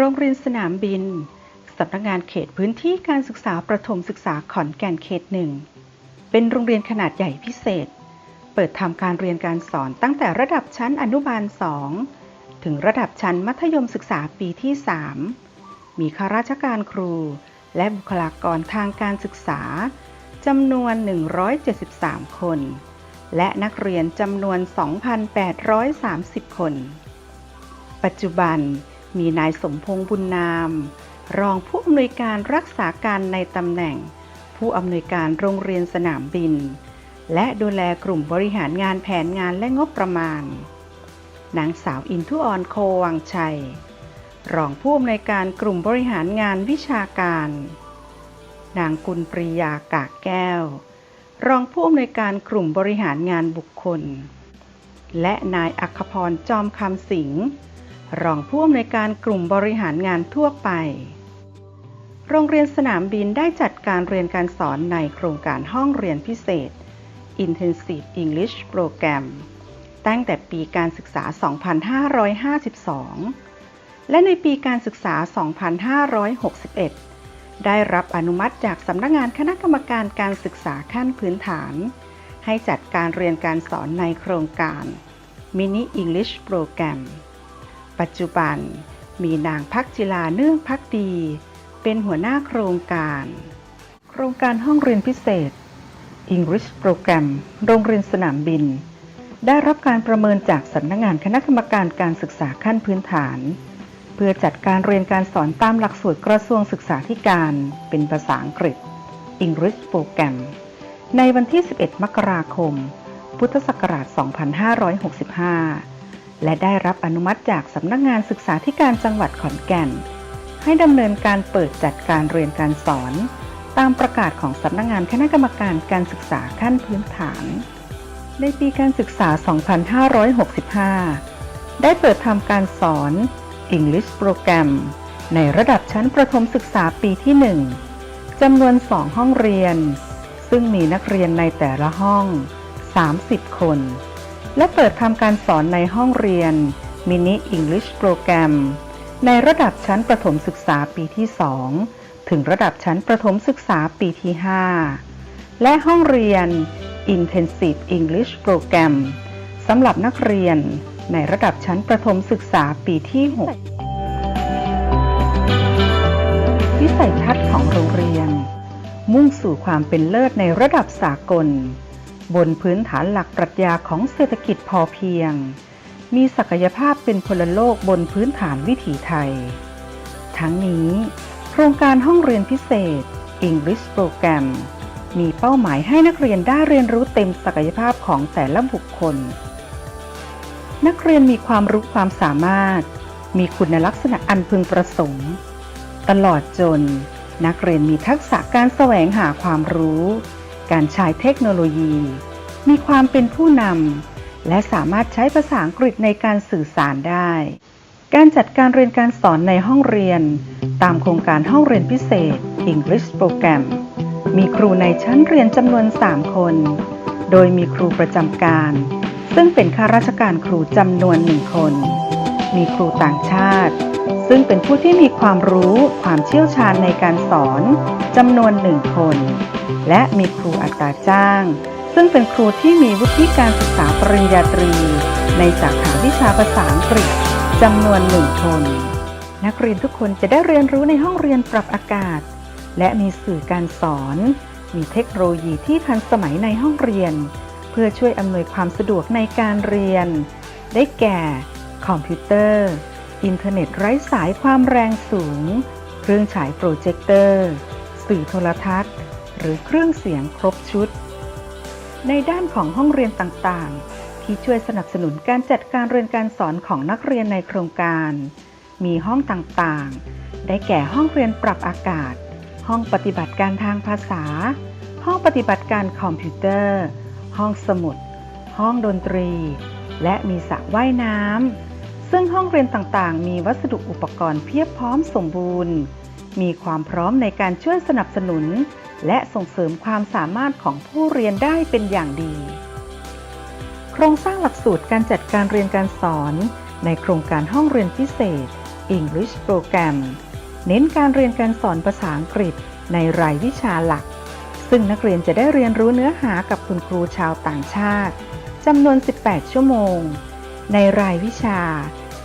โรงเรียนสนามบิน สำนักงานเขตพื้นที่การศึกษาประถมศึกษาขอนแก่นเขตหนึ่ง เป็นโรงเรียนขนาดใหญ่พิเศษ เปิดทำการเรียนการสอนตั้งแต่ระดับชั้นอนุบาล 2 ถึงระดับชั้นมัธยมศึกษาปีที่ 3 มีข้าราชการครู และบุคลากรทางการศึกษาจำนวน 173 คน และนักเรียนจำนวน 2,830 คน ปัจจุบัน มีนายสมพงษ์บุญนาม รองผู้อำนวยการรักษาการในตำแหน่ง ผู้อำนวยการโรงเรียนสนามบิน และดูแลกลุ่มบริหารงานแผนงานและงบประมาณ นางสาวอินทุออนโควังชัย รองผู้อำนวยการกลุ่มบริหารงานวิชาการ นางกุลปรียากากแก้ว รองผู้อำนวยการกลุ่มบริหารงานบุคคล และนายอัคพรจอมคำสิงห์ รองผู้อำนวยการกลุ่มบริหารงานทั่วไป โรงเรียนสนามบินได้จัดการเรียนการสอนในโครงการห้องเรียนพิเศษ Intensive English Program ตั้งแต่ปีการศึกษา 2552 และในปีการศึกษา 2561 ได้รับอนุมัติจากสำนักงานคณะกรรมการการศึกษาขั้นพื้นฐาน ให้จัดการเรียนการสอนในโครงการ Mini English Program ปัจจุบันมีนางพักจิลาเนื่องพักดี เป็นหัวหน้าโครงการ โครงการห้องเรียนพิเศษ English Program โรงเรียนสนามบิน ได้รับการประเมินจากสำนักงานคณะกรรมการการศึกษาขั้นพื้นฐาน เพื่อจัดการเรียนการสอนตามหลักสูตรกระทรวงศึกษาธิการ เป็นภาษาอังกฤษ English Program ในวันที่ 11 มกราคม พุทธศักราช 2565 และได้รับอนุมัติจากสำนักงานศึกษาธิการจังหวัดขอนแก่น ให้ดำเนินการเปิดจัดการเรียนการสอน ตามประกาศของสำนักงานคณะกรรมการการศึกษาขั้นพื้นฐาน ในปีการศึกษา 2565 ได้เปิดทำการสอน English Program ในระดับชั้นประถมศึกษาปีที่ 1จำนวน 2 ห้องเรียน ซึ่งมีนักเรียนในแต่ละห้อง 30 คน และเปิดทำการสอนในห้องเรียน Mini English Program ในระดับชั้นประถมศึกษาปีที่ 2 ถึงระดับชั้นประถมศึกษาปีที่ 5 และห้องเรียน Intensive English Program สำหรับนักเรียนในระดับชั้นประถมศึกษาปีที่ 6 วิสัยทัศน์ของโรงเรียน มุ่งสู่ความเป็นเลิศในระดับสากล บนพื้นฐานหลักปรัชญาของเศรษฐกิจพอเพียง มีศักยภาพเป็นพลโลกบนพื้นฐานวิถีไทย ทั้งนี้ โครงการห้องเรียนพิเศษ English Program มีเป้าหมายให้นักเรียนได้เรียนรู้เต็มศักยภาพของแต่ละบุคคล นักเรียนมีความรู้ความสามารถ มีคุณลักษณะอันพึงประสงค์ ตลอดจน นักเรียนมีทักษะการแสวงหาความรู้ การใช้เทคโนโลยี มีความเป็นผู้นำและสามารถใช้ภาษาอังกฤษในการสื่อสารได้ การจัดการเรียนการสอนในห้องเรียน ตามโครงการห้องเรียนพิเศษ English Program มีครูในชั้นเรียนจำนวน 3 คน โดยมีครูประจำการ ซึ่งเป็นข้าราชการครูจำนวนหนึ่งคน มีครูต่างชาติ ซึ่งเป็นผู้ที่มีความรู้ความเชี่ยวชาญในการสอนจำนวนหนึ่งคน และมีครูอัตราจ้าง ซึ่งเป็นครูที่มีวุฒิการศึกษาปริญญาตรี ในสาขาวิชาภาษาอังกฤษจำนวนหนึ่งคนนักเรียนทุกคนจะได้เรียนรู้ในห้องเรียนปรับอากาศ และมีสื่อการสอน มีเทคโนโลยีที่ทันสมัยในห้องเรียน เพื่อช่วยอำนวยความสะดวกในการเรียน ได้แก่ คอมพิวเตอร์ อินเทอร์เน็ตไร้สายความแรงสูง เครื่องฉายโปรเจคเตอร์ สื่อโทรทัศน์ หรือเครื่องเสียงครบชุด ในด้านของห้องเรียนต่างๆ ที่ช่วยสนับสนุนการจัดการเรียนการสอนของนักเรียนในโครงการ มีห้องต่างๆ ได้แก่ห้องเรียนปรับอากาศ ห้องปฏิบัติการทางภาษา ห้องปฏิบัติการคอมพิวเตอร์ ห้องสมุด ห้องดนตรี และมีสระว่ายน้ำซึ่งห้องเรียนต่างๆ มีวัสดุอุปกรณ์เพียบพร้อมสมบูรณ์ มีความพร้อมในการช่วยสนับสนุน และส่งเสริมความสามารถของผู้เรียนได้เป็นอย่างดี โครงสร้างหลักสูตรการจัดการเรียนการสอน ในโครงการห้องเรียนพิเศษ English Program เน้นการเรียนการสอนภาษาอังกฤษในรายวิชาหลัก ซึ่งนักเรียนจะได้เรียนรู้เนื้อหากับคุณครูชาวต่างชาติจำนวน 18 ชั่วโมง ในรายวิชา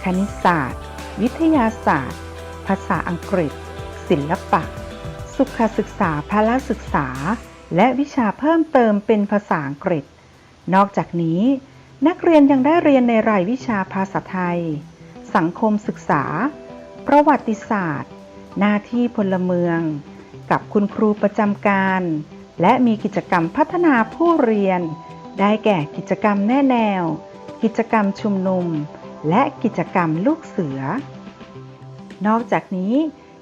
คณิตศาสตร์ วิทยาศาสตร์ ภาษาอังกฤษ ศิลปะ สุขศึกษาพละศึกษา และวิชาเพิ่มเติมเป็นภาษาอังกฤษ นอกจากนี้ นักเรียนยังได้เรียนในรายวิชาภาษาไทย สังคมศึกษา ประวัติศาสตร์ หน้าที่พลเมือง กับคุณครูประจำการ และมีกิจกรรมพัฒนาผู้เรียน ได้แก่กิจกรรมแน่แนว กิจกรรมชุมนุม และกิจกรรมลูกเสือ นอกจากนี้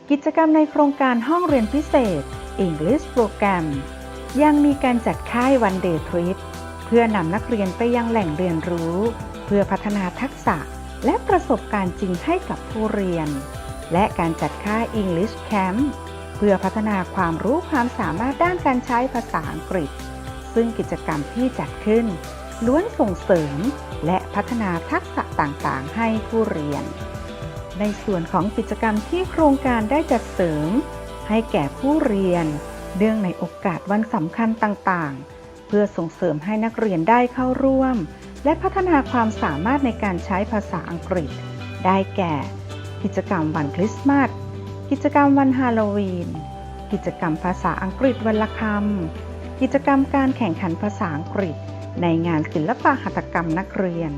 กิจกรรมในโครงการห้องเรียนพิเศษ English Program ยังมีการจัดค่ายวันเดย์ทริปเพื่อนำนักเรียนไปยังแหล่งเรียนรู้ เพื่อพัฒนาทักษะและประสบการณ์จริงให้กับผู้เรียน และการจัดค่าย English Camp เพื่อพัฒนาความรู้ความสามารถด้านการใช้ภาษาอังกฤษ ซึ่งกิจกรรมที่จัดขึ้น ล้วนส่งเสริมและพัฒนาทักษะต่างๆ ให้ผู้เรียน ในส่วนของกิจกรรมที่โครงการได้จัดเสริม ให้แก่ผู้เรียนเนื่องในโอกาสวันสำคัญต่างๆ เพื่อส่งเสริมให้นักเรียนได้เข้าร่วม และพัฒนาความสามารถในการใช้ภาษาอังกฤษ ได้แก่ กิจกรรมวันคริสต์มาส กิจกรรมวันฮาโลวีน กิจกรรมภาษาอังกฤษวันละคำ กิจกรรมการแข่งขันภาษาอังกฤษ ในงานศิลปะหัตถกรรมนักเรียน